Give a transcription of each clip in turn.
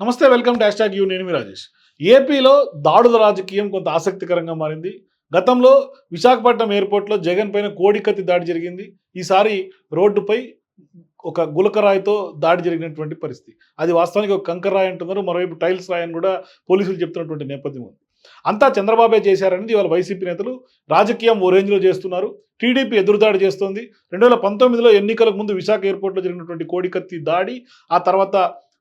నమస్తే welcome to hash you నేను రాజేష్. ఏపీలో దాడుల రాజకీయం కొంత ఆసక్తికరంగా మారింది. గతంలో విశాఖపట్నం ఎయిర్పోర్ట్లో జగన్ పైన కోడికత్తి దాడి జరిగింది. ఈసారి రోడ్డుపై ఒక గులకరాయితో దాడి జరిగినటువంటి పరిస్థితి. అది వాస్తవానికి ఒక కంకర రాయి అంటున్నారు. మరోవైపు టైల్స్ రాయి అని కూడా పోలీసులు చెప్తున్నటువంటి నేపథ్యం ఉంది. అంతా చంద్రబాబే చేశారని ఇవాళ వైసీపీ నేతలు రాజకీయం ఓ రేంజ్లో చేస్తున్నారు. టీడీపీ ఎదురుదాడి చేస్తోంది. రెండు వేల పంతొమ్మిదిలో ఎన్నికలకు ముందు విశాఖ ఎయిర్పోర్ట్లో జరిగినటువంటి కోడికత్తి దాడి ఆ తర్వాత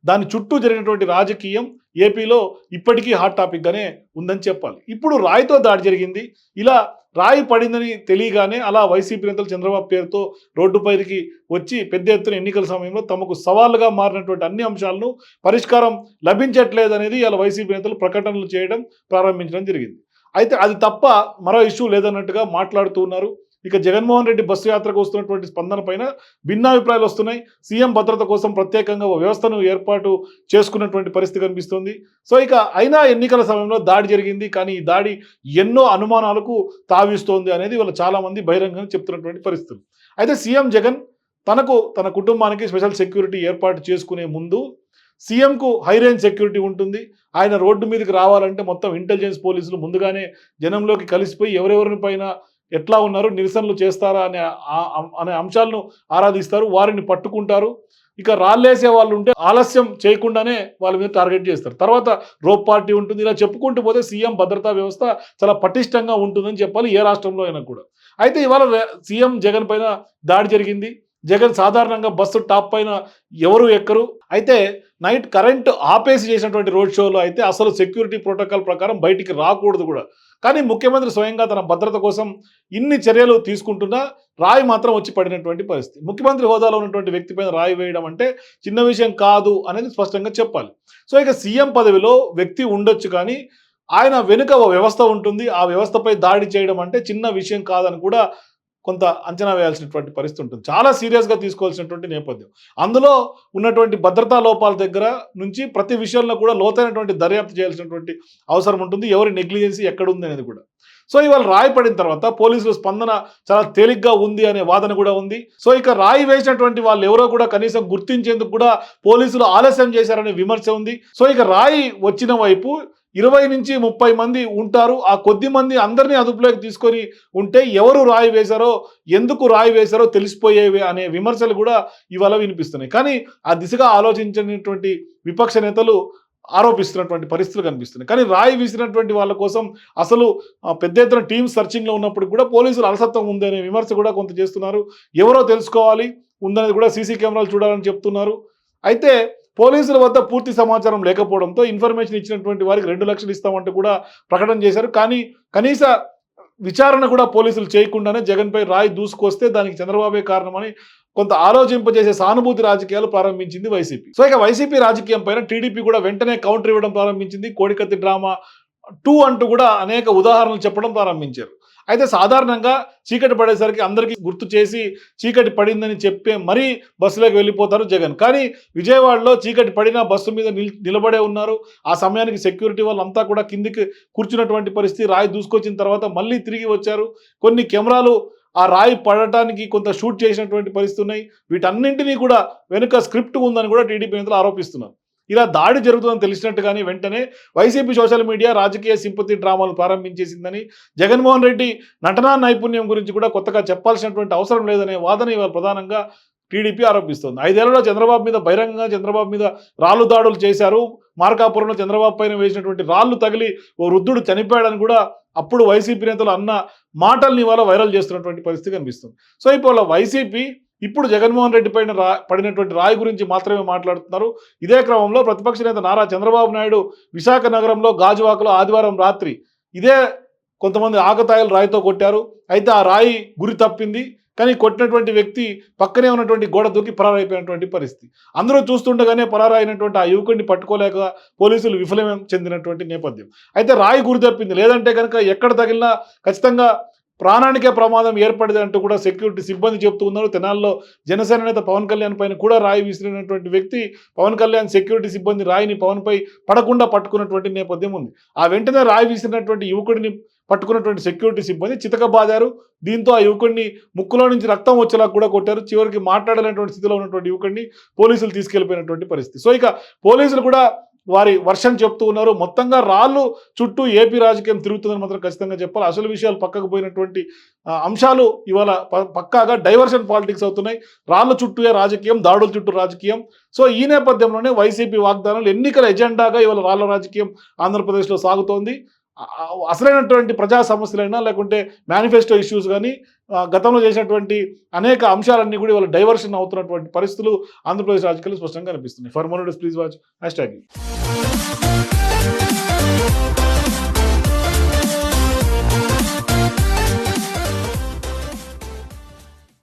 దాని చుట్టూ జరిగినటువంటి రాజకీయం ఏపీలో ఇప్పటికీ హాట్ టాపిక్గానే ఉందని చెప్పాలి. ఇప్పుడు రాయితో దాడి జరిగింది. ఇలా రాయి పడిందని తెలియగానే అలా వైసీపీ నేతలు చంద్రబాబు పేరుతో రోడ్డుపైకి వచ్చి పెద్ద ఎత్తున ఎన్నికల సమయంలో తమకు సవాలుగా మారినటువంటి అన్ని అంశాలను పరిష్కారం లభించట్లేదనేది ఇలా వైసీపీ నేతలు ప్రకటనలు చేయడం ప్రారంభించడం జరిగింది. అయితే అది తప్ప మరో ఇష్యూ లేదన్నట్టుగా మాట్లాడుతూ ఉన్నారు. ఇక జగన్మోహన్ రెడ్డి బస్సు యాత్రకు వస్తున్నటువంటి స్పందన పైన భిన్నాభిప్రాయాలు వస్తున్నాయి. సీఎం భద్రత కోసం ప్రత్యేకంగా ఓ వ్యవస్థను ఏర్పాటు చేసుకున్నటువంటి పరిస్థితి కనిపిస్తుంది. సో ఇక అయినా ఎన్నికల సమయంలో దాడి జరిగింది. కానీ ఈ దాడి ఎన్నో అనుమానాలకు తావిస్తోంది అనేది వాళ్ళ చాలామంది బహిరంగంగా చెప్తున్నటువంటి పరిస్థితులు. అయితే సీఎం జగన్ తనకు తన కుటుంబానికి స్పెషల్ సెక్యూరిటీ ఏర్పాటు చేసుకునే ముందు సీఎంకు హై రేంజ్ సెక్యూరిటీ ఉంటుంది. ఆయన రోడ్డు మీదకి రావాలంటే మొత్తం ఇంటెలిజెన్స్ పోలీసులు ముందుగానే జనంలోకి కలిసిపోయి ఎవరెవరిని పైన ఎట్లా ఉన్నారు నిరసనలు చేస్తారా అనే అనే అంశాలను ఆరాధిస్తారు వారిని పట్టుకుంటారు. ఇక రాళ్ళేసే వాళ్ళు ఉంటే ఆలస్యం చేయకుండానే వాళ్ళ మీద టార్గెట్ చేస్తారు. తర్వాత రోప్ పార్టీ ఉంటుంది ఇలా చెప్పుకుంటూ పోతే సీఎం భద్రతా వ్యవస్థ చాలా పటిష్టంగా ఉంటుందని చెప్పాలి ఏ రాష్ట్రంలో అయినా కూడా. అయితే ఇవాళ సీఎం జగన్ పైన దాడి జరిగింది. జగన్ సాధారణంగా బస్సు టాప్ పైన ఎవరు ఎక్కరు. అయితే నైట్ కరెంట్ ఆపేసి చేసినటువంటి రోడ్ షోలో అయితే అసలు సెక్యూరిటీ ప్రోటోకాల్ ప్రకారం బయటికి రాకూడదు కూడా. కానీ ముఖ్యమంత్రి స్వయంగా తన భద్రత కోసం ఇన్ని చర్యలు తీసుకుంటున్నా రాయి మాత్రం వచ్చి పడినటువంటి పరిస్థితి. ముఖ్యమంత్రి హోదాలో ఉన్నటువంటి వ్యక్తి పైన రాయి వేయడం అంటే చిన్న విషయం కాదు అనేది స్పష్టంగా చెప్పాలి. సో ఇక సీఎం పదవిలో వ్యక్తి ఉండొచ్చు కానీ ఆయన వెనుక ఒక వ్యవస్థ ఉంటుంది. ఆ వ్యవస్థపై దాడి చేయడం అంటే చిన్న విషయం కాదని కూడా కొంత అంచనా వేయాల్సినటువంటి పరిస్థితి ఉంటుంది. చాలా సీరియస్గా తీసుకోవాల్సినటువంటి నేపథ్యం. అందులో ఉన్నటువంటి భద్రతా లోపాల దగ్గర నుంచి ప్రతి విషయంలో కూడా లోతైనటువంటి దర్యాప్తు చేయాల్సినటువంటి అవసరం ఉంటుంది. ఎవరి నెగ్లిజెన్సీ ఎక్కడుంది అనేది కూడా. సో ఇవాళ రాయి పడిన తర్వాత పోలీసుల స్పందన చాలా తేలిగ్గా ఉంది అనే వాదన కూడా ఉంది. సో ఇక రాయి వేసినటువంటి వాళ్ళు ఎవరో కూడా కనీసం గుర్తించేందుకు కూడా పోలీసులు ఆలస్యం చేశారనే విమర్శ ఉంది. సో ఇక రాయి వచ్చిన వైపు ఇరవై నుంచి ముప్పై మంది ఉంటారు. ఆ కొద్ది మంది అందరినీ అదుపులోకి తీసుకొని ఉంటే ఎవరు రాయి వేశారో ఎందుకు రాయి వేశారో తెలిసిపోయేవి అనే విమర్శలు కూడా ఇవాళ వినిపిస్తున్నాయి. కానీ ఆ దిశగా ఆలోచించినటువంటి విపక్ష నేతలు ఆరోపిస్తున్నటువంటి పరిస్థితులు కనిపిస్తున్నాయి. కానీ రాయి వీసినటువంటి వాళ్ళ కోసం అసలు పెద్ద ఎత్తున టీమ్ సర్చింగ్లో ఉన్నప్పుడు కూడా పోలీసులు అలసత్వం ఉంది అనే విమర్శ కూడా కొంత చేస్తున్నారు. ఎవరో తెలుసుకోవాలి ఉందనేది కూడా సీసీ కెమెరాలు చూడాలని చెప్తున్నారు. అయితే పోలీసుల వద్ద పూర్తి సమాచారం లేకపోవడంతో ఇన్ఫర్మేషన్ ఇచ్చినటువంటి వారికి రెండు లక్షలు ఇస్తామంటూ కూడా ప్రకటన చేశారు. కానీ కనీస విచారణ కూడా పోలీసులు చేయకుండానే జగన్పై రాయి దూసుకొస్తే దానికి చంద్రబాబే కారణమని కొంత ఆలోచింపజేసే సానుభూతి రాజకీయాలు ప్రారంభించింది వైసీపీ. సో ఇక వైసీపీ రాజకీయం పైన టీడీపీ కూడా వెంటనే కౌంటర్ ఇవ్వడం ప్రారంభించింది. కోడికత్తి డ్రామా టూ అంటూ కూడా అనేక ఉదాహరణలు చెప్పడం ప్రారంభించారు. అయితే సాధారణంగా చీకటి పడేసరికి అందరికీ గుర్తు చేసి చీకటి పడిందని చెప్పే మరీ బస్సులోకి వెళ్ళిపోతారు జగన్. కానీ విజయవాడలో చీకటి పడినా బస్సు మీద నిల్ నిలబడే ఉన్నారు. ఆ సమయానికి సెక్యూరిటీ వాళ్ళంతా కూడా కిందికి కూర్చున్నటువంటి పరిస్థితి రాయి దూసుకొచ్చిన తర్వాత మళ్ళీ తిరిగి వచ్చారు. కొన్ని కెమెరాలు ఆ రాయి పడటానికి కొంత షూట్ చేసినటువంటి పరిస్థితి ఉన్నాయి. వీటన్నింటినీ కూడా వెనుక స్క్రిప్ట్ ఉందని కూడా టీడీపీ నేతలు ఆరోపిస్తున్నారు. ఇలా దాడి జరుగుతుందని తెలిసినట్టుగానే వెంటనే వైసీపీ సోషల్ మీడియా రాజకీయ సింపతి డ్రామాలు ప్రారంభించేసిందని జగన్మోహన్ రెడ్డి నటనా నైపుణ్యం గురించి కూడా కొత్తగా చెప్పాల్సినటువంటి అవసరం లేదనే వాదన ఇవాళ ప్రధానంగా టీడీపీ ఆరోపిస్తోంది. ఐదేళ్ళలో చంద్రబాబు మీద బహిరంగంగా చంద్రబాబు మీద రాళ్ళు దాడులు చేశారు. మార్కాపురంలో చంద్రబాబు పైన వేసినటువంటి రాళ్ళు తగిలి ఓ వృద్ధుడు చనిపోయాడని కూడా అప్పుడు వైసీపీ నేతలు అన్న మాటల్ని ఇవాళ వైరల్ చేస్తున్నటువంటి పరిస్థితి కనిపిస్తుంది. సో ఇప్పుడు వైసీపీ ఇప్పుడు జగన్మోహన్ రెడ్డి పైన రా పడినటువంటి రాయి గురించి మాత్రమే మాట్లాడుతున్నారు. ఇదే క్రమంలో ప్రతిపక్ష నేత నారా చంద్రబాబు నాయుడు విశాఖ నగరంలో గాజువాకలో ఆదివారం రాత్రి ఇదే కొంతమంది ఆకతాయిలు రాయితో కొట్టారు. అయితే ఆ రాయి గురి తప్పింది. కానీ కొట్టినటువంటి వ్యక్తి పక్కనే ఉన్నటువంటి గోడ దూకి పరారైపోయినటువంటి పరిస్థితి. అందరూ చూస్తుండగానే పరారైనటువంటి ఆ యువకుడిని పట్టుకోలేక పోలీసులు విఫలం చెందినటువంటి నేపథ్యం. అయితే రాయి గురి తప్పింది. లేదంటే కనుక ఎక్కడ తగిలినా ఖచ్చితంగా ప్రాణానికే ప్రమాదం ఏర్పడింది అంటూ కూడా సెక్యూరిటీ సిబ్బంది చెప్తూ ఉన్నారు తెనాల్లో జనసేన నేత పవన్ కళ్యాణ్ పైన కూడా రాయి విసిరినటువంటి వ్యక్తి పవన్ కళ్యాణ్ సెక్యూరిటీ సిబ్బంది రాయిని పవన్ పై పడకుండా పట్టుకున్నటువంటి నేపథ్యం ఉంది. ఆ వెంటనే రాయి విసిరినటువంటి యువకుడిని పట్టుకున్నటువంటి సెక్యూరిటీ సిబ్బంది చితకబాదారు. దీంతో ఆ యువకుడిని ముక్కులో నుంచి రక్తం వచ్చేలా కూడా కొట్టారు. చివరికి మాట్లాడలేనటువంటి స్థితిలో ఉన్నటువంటి యువకుడిని పోలీసులు తీసుకెళ్ళిపోయినటువంటి పరిస్థితి. సో ఇక పోలీసులు కూడా వారి వర్షం చెప్తూ ఉన్నారు. మొత్తంగా రాళ్ళు చుట్టూ ఏపీ రాజకీయం తిరుగుతుందని మాత్రం ఖచ్చితంగా చెప్పాలి. అసలు విషయాలు పక్కకు పోయినటువంటి అంశాలు ఇవాళ ప- పక్కాగా డైవర్షన్ పాలిటిక్స్ అవుతున్నాయి. రాళ్ళ చుట్టూ రాజకీయం దాడుల చుట్టూ రాజకీయం. సో ఈ నేపథ్యంలోనే వైసీపీ వాగ్దానాలు ఎన్నికల ఎజెండాగా ఇవాళ రాళ్ళ రాజకీయం ఆంధ్రప్రదేశ్లో సాగుతోంది. అసలైనటువంటి ప్రజా సమస్యలైనా లేకుంటే మేనిఫెస్టో ఇష్యూస్ కానీ గతంలో చేసినటువంటి అనేక అంశాలన్నీ కూడా ఇవాళ డైవర్షన్ అవుతున్నటువంటి పరిస్థితులు ఆంధ్రప్రదేశ్ రాజకీయాలు స్పష్టంగా కనిపిస్తున్నాయి. For more please watch hashtag